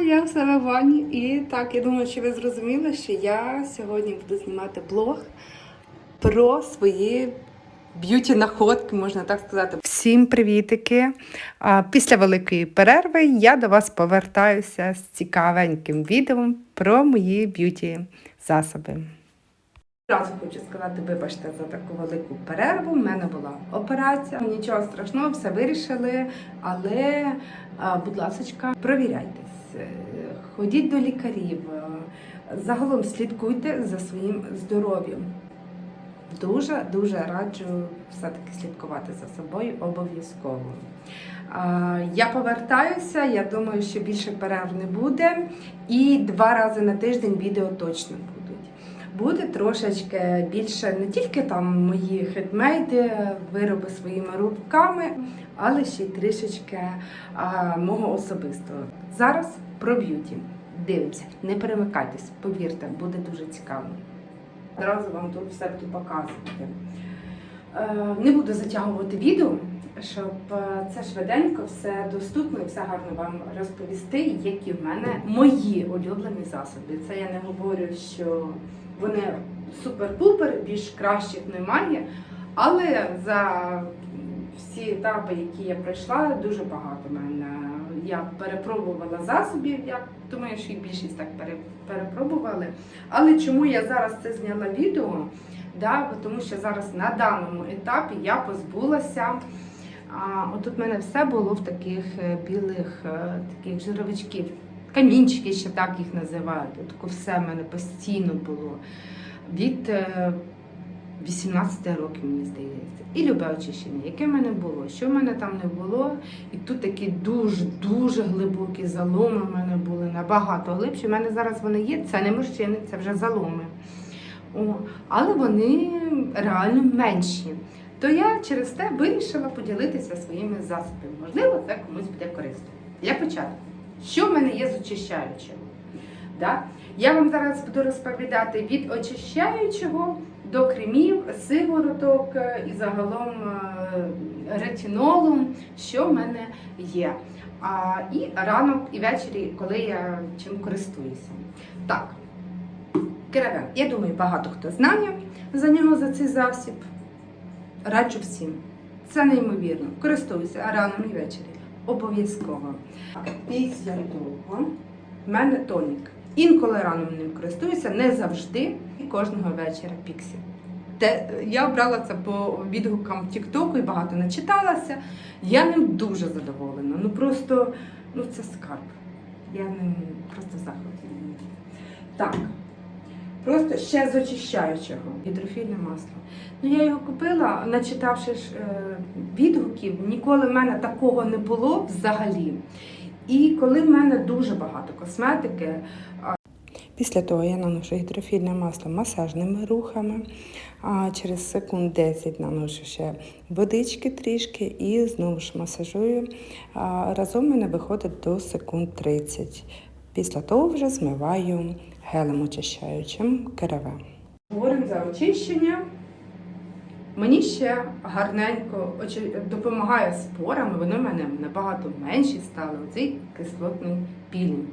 я в себе в ванні. І так, я думаю, що ви зрозуміли, що я сьогодні буду знімати блог про свої б'юті-находки, можна так сказати. Всім привітики! Після великої перерви я до вас повертаюся з цікавеньким відео про мої б'юті-засоби. Одразу хочу сказати, вибачте за таку велику перерву. У мене була операція. Нічого страшного, все вирішили. Але, будь ласка, провіряйтесь, ходіть до лікарів, е, загалом слідкуйте за своїм здоров'ям. Дуже дуже раджу все-таки слідкувати за собою обов'язково. Я повертаюся, я думаю, що більше перерв не буде. І два рази на тиждень відео точно будуть. Буде трошечки більше не тільки там мої хедмейди, вироби своїми руками, але ще й трішечки мого особистого. Зараз про б'юті. Дивимося, не перемикайтесь, повірте, буде дуже цікаво. Одразу вам тут все буду показувати. Е, Не буду затягувати відео, щоб е, це швиденько, все доступно і все гарно вам розповісти, які в мене мої улюблені засоби. Це я не говорю, що вони супер-пупер, більш кращих немає. Але за всі етапи, які я пройшла, дуже багато в мене. Я перепробувала засобів, я думаю, що і більшість так перепробували. Але чому я зараз це зняла відео? Да, тому що зараз на даному етапі я позбулася. А, отут в мене все було в таких е, білих е, таких жировичків. Камінчики, ще так їх називають. От все в мене постійно було. Від е, 18 років, мені здається. І любе очищення, яке в мене було, що в мене там не було. І тут такі дуже-дуже глибокі заломи в мене були, набагато глибші. У мене зараз вони є, це не морщини, це вже заломи. О, але вони реально менші. То я через те вирішила поділитися своїми засобами. Можливо, це комусь буде корисно. Для початку, що в мене є з очищаючим? Да? Я вам зараз буду розповідати від очищаючого до кремів, сивороток е, і загалом е, ретинолу, що в мене є. А, і ранок, і ввечері, коли я чим користуюся. Так, керевен. Я думаю, багато хто знає за нього за цей засіб. Раджу всім. Це неймовірно. Користуюся рано і ввечері. Обов'язково. Після того в мене тонік. Інколи рано ним користуюся, не завжди, і кожного вечора піксі. Те, я обрала це по відгукам Тіктоку і багато начиталася. Я ним дуже задоволена. Ну просто ну це скарб. Я ним просто в. Так. Просто ще з очищаючого гідрофільне масло. Ну я його купила, начитавши ж е, відгуків, ніколи в мене такого не було взагалі. І коли в мене дуже багато косметики, Після того я наношу гідрофільне масло масажними рухами. А через секунд 10 наношу ще водички трішки і знову ж масажую. А разом мене виходить до секунд 30. Після того вже змиваю гелем очищаючим КРВ. Говоримо за очищення. Мені ще гарненько допомагає з порами, вони в мене набагато менші стали. Оцей кислотний пілінг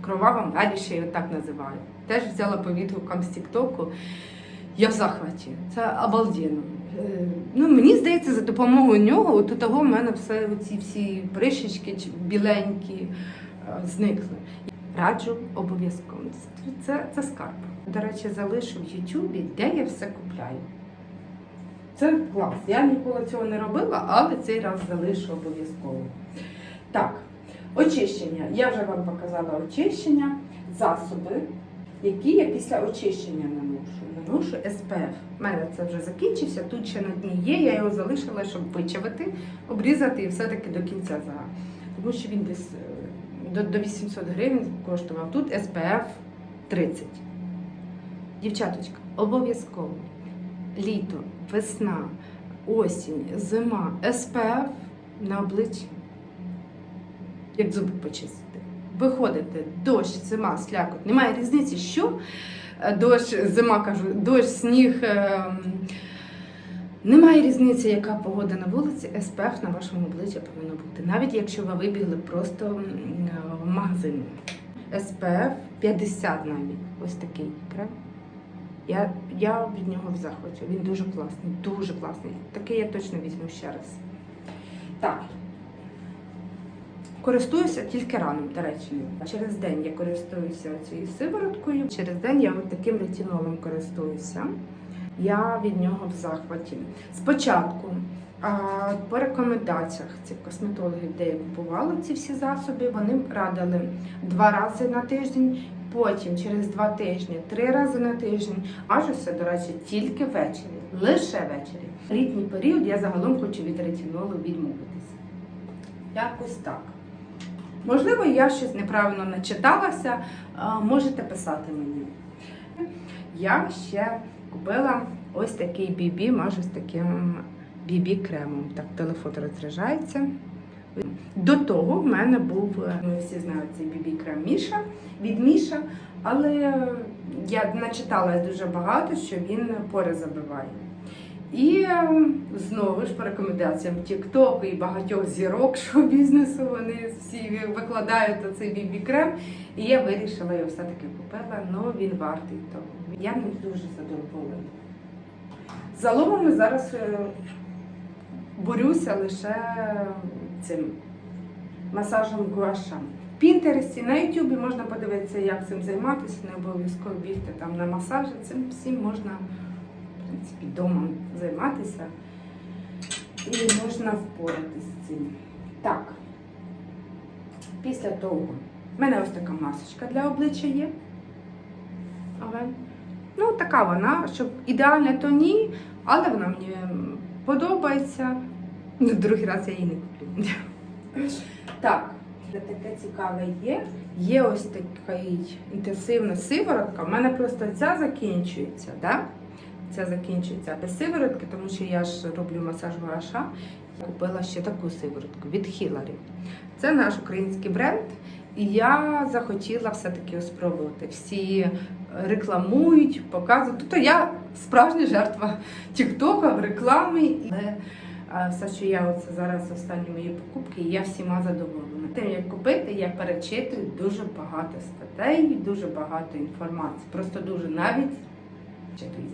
кровава меді, ще його так називають. Теж взяла по відгукам з Тіктоку. Я в захваті. Це обалденно. Е, Ну, мені здається, за допомогою нього от у того в мене все ці всі прищечки чи біленькі е, зникли. Раджу обов'язково. Це, це скарб. До речі, залишу в Ютубі, де я все купляю. Це клас. Я ніколи цього не робила, але цей раз залишу обов'язково. Так, Очищення. Я вже вам показала очищення, засоби, які я після очищення наношу. Наношу SPF. У мене це вже закінчився, тут ще на дні є, я його залишила, щоб вичавити, обрізати і все-таки до кінця за. Тому що він десь е, до, до 800 гривень коштував. Тут SPF 30. Дівчаточка, обов'язково. Літо, весна, осінь, зима, SPF на обличчі як зуби почистити. Виходите, дощ, зима, слякоть, немає різниці, що Е, дощ, зима кажу, дощ, сніг, ем, Немає різниці, яка погода на вулиці, СПФ на вашому обличчі повинно бути. Навіть якщо ви вибігли просто в магазин. СПФ 50 навіть. Ось такий крем. Я, я від нього в захваті. Він дуже класний, дуже класний. Такий я точно візьму ще раз. Так. Користуюся тільки раном, до речі. Через день я користуюся цією сивороткою. Через день я от таким ретинолом користуюся. Я від нього в захваті. Спочатку по рекомендаціях цих косметологів, де я купувала ці всі засоби, вони радили два рази на тиждень, потім через два тижні, три рази на тиждень. Мажуся, до речі, тільки ввечері, лише ввечері. Літній період я загалом хочу від ретинолу відмовитися. Якось так. Можливо, я щось неправильно начиталася, можете писати мені. Я ще купила ось такий бібі, мажу з таким бібі кремом. Так, телефон розряджається. До того в мене був, е, ми всі знають цей бібі крем Міша від Міша, але я начиталась дуже багато, що він пори забиває. І е, знову ж по рекомендаціям TikTok і багатьох зірок шоу бізнесу вони всі викладають цей бібі крем. І я вирішила його все-таки купила, але він вартий того. Я не дуже задоволена. Заломом ми зараз е, борюся лише цим масажем гуаша. В Пінтересті на Ютубі можна подивитися, як цим займатися, не обов'язково бігти там на масажі. Цим всім можна в принципі, вдома займатися і можна впоратися з цим. Так, після того в мене ось така масочка для обличчя є. Але, ну, така вона, щоб ідеальна, то ні, але вона мені подобається. Ну, Другий раз я її не куплю. Так, таке цікаве є. Є ось такий інтенсивна сиворотка. У мене просто ця закінчується, да? Ця закінчується без сиворотки, тому що я ж роблю масаж гуаша. Купила ще таку сиворотку від Hillary. Це наш український бренд. І я захотіла все-таки спробувати. Всі рекламують, показують. Тобто я справжня жертва Тіктока в рекламі. Але все, що я оце зараз останні мої покупки, я всіма задоволена. Тим, як купити, я перечитую дуже багато статей, дуже багато інформації. Просто дуже навіть читаю.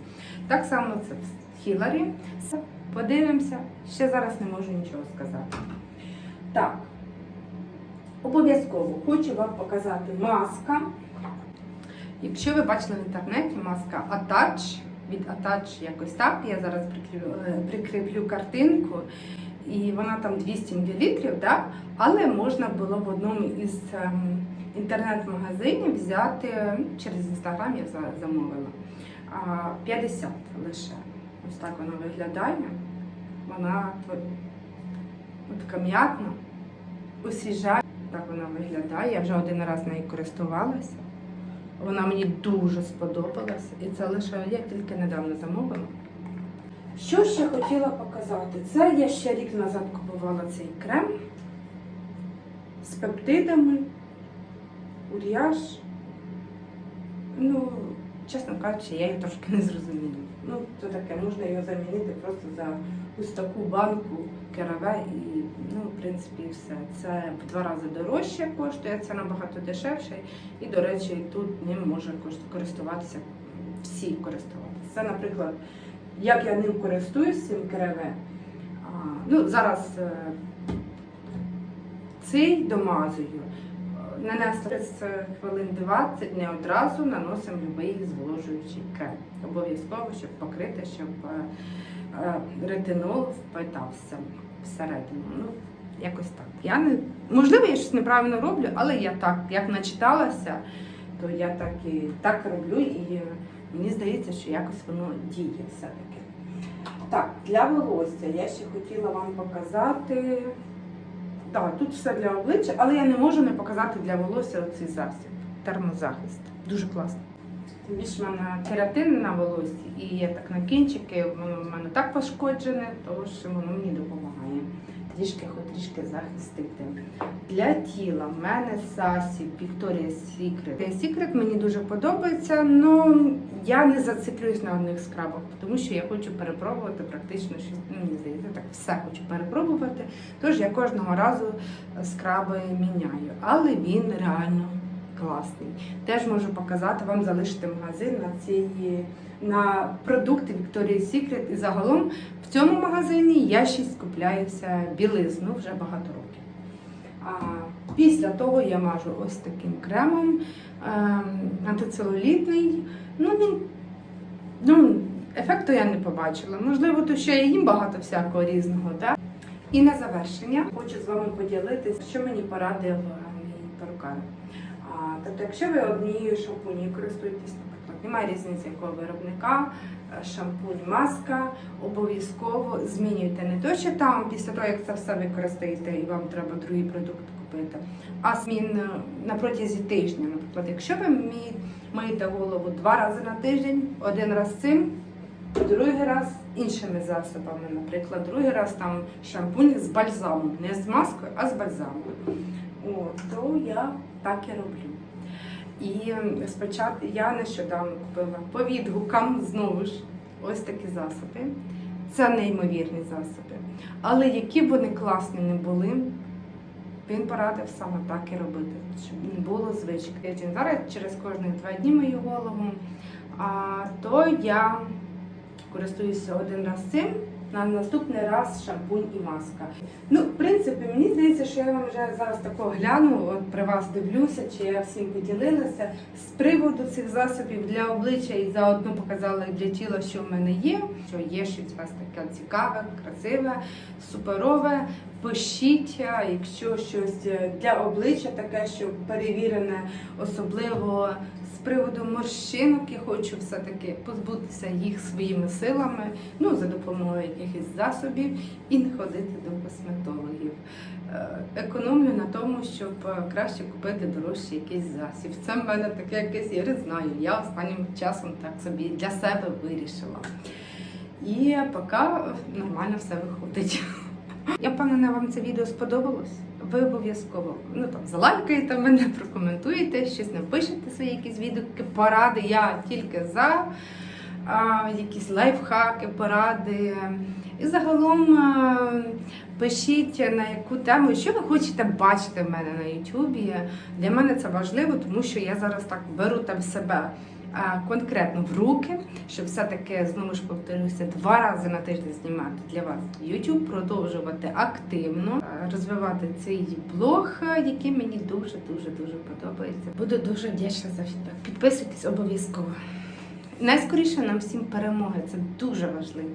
Так само це в Хіларі. Подивимося. Ще зараз не можу нічого сказати. Так. Обов'язково хочу вам показати маска. Якщо ви бачили в інтернеті маска Attach, від Attach якось так, я зараз прикріплю, е, прикріплю картинку, і вона там 200 мл, да? але можна було в одному із ем, інтернет-магазинів взяти через інстаграм, я замовила. 50 лише. Ось так вона виглядає. Вона така м'ятна, освіжає. Так вона виглядає. Я вже один раз нею користувалася. Вона мені дуже сподобалася. І це лише я тільки недавно замовила. Що ще хотіла показати? Це я ще рік назад купувала цей крем з пептидами, уріаж. Ну, чесно кажучи, я її трошки не зрозуміла. Ну, то таке, можна його замінити просто за ось таку банку кераве і, ну, в принципі, все. Це в два рази дорожче коштує, це набагато дешевше. І, до речі, тут ним може користуватися всі користуватися. Це, наприклад, як я ним користуюсь цим кераве. Ну, зараз е, цей домазую. Нанесли з хвилин 20, не одразу наносимо будь-який зволожуючий крем. Обов'язково, щоб покрити, щоб е, ретинол впитався всередину. Ну, якось так. Я не, можливо, я щось неправильно роблю, але я так, як начиталася, то я так і так роблю, і е, мені здається, що якось воно діє все-таки. Так, для волосся я ще хотіла вам показати. Так, тут все для обличчя, але я не можу не показати для волосся оцей засіб. Термозахист. Дуже класно. В мене кератин на волосі, і я так на кінчики, воно в мене так пошкоджене, тому що воно мені допомагає трішки хоч трішки захистити. Для тіла в мене Victoria's Secret. Victoria's Secret мені дуже подобається, але я не зациклююсь на одних скрабах, тому що я хочу перепробувати практично ну, мені здається, так все хочу перепробувати. Тож я кожного разу скраби міняю. Але він реально класний. Теж можу показати вам залишити магазин на цієї на продукти Victoria's Secret. І загалом в цьому магазині я ще скупляюся білизну вже багато років. А після того я мажу ось таким кремом ем, антицелулітний. Ну, він, ну, ефекту я не побачила. Можливо, то ще я їм багато всякого різного. Так? І на завершення хочу з вами поділитися, що мені порадив е, мій перукар. Тобто, якщо ви однією шампунею користуєтесь, наприклад, немає різниці якого виробника, е, шампунь, маска, обов'язково змінюйте не то, що там після того, як це все використаєте і вам треба другий продукт купити, а змін е, на протязі тижня. Наприклад, якщо ви миєте голову два рази на тиждень, один раз цим, другий раз іншими засобами, наприклад, другий раз там шампунь з бальзамом, не з маскою, а з бальзамом. О, то я так і роблю. І спочатку я нещодавно купила по відгукам знову ж ось такі засоби. Це неймовірні засоби. Але які б вони класні не були, він порадив саме так і робити, щоб не було звички. Зараз через кожні два дні мою голову, а то я користуюся один раз цим, на наступний раз шампунь і маска. Ну, в принципі, мені здається, що я вам вже зараз тако гляну, от при вас дивлюся, чи я всім поділилася з приводу цих засобів для обличчя і заодно показала для тіла, що в мене є, що є щось у вас таке цікаве, красиве, суперове. Пишіть, якщо щось для обличчя таке, що перевірене, особливо приводу морщинок, я хочу все-таки позбутися їх своїми силами, ну за допомогою якихось засобів, і не ходити до косметологів. Е, Економлю на тому, щоб е, краще купити дорожчий якийсь засіб. Це в мене таке якесь, я не знаю. Я останнім часом так собі для себе вирішила. І поки нормально все виходить. Я впевнена, вам це відео сподобалось. Ви обов'язково ну там залайкаєте мене, прокоментуєте, щось напишете свої якісь відгуки, поради. Я тільки за а, якісь лайфхаки, поради. І загалом а, пишіть на яку тему, що ви хочете бачити в мене на Ютубі. Для мене це важливо, тому що я зараз так беру там себе конкретно в руки, щоб все-таки знову ж повторюся, два рази на тиждень знімати для вас YouTube, продовжувати активно розвивати цей блог, який мені дуже дуже дуже подобається. Буду дуже вдячна за фідбек. Підписуйтесь обов'язково. Найскоріше нам всім перемоги, це дуже важливо.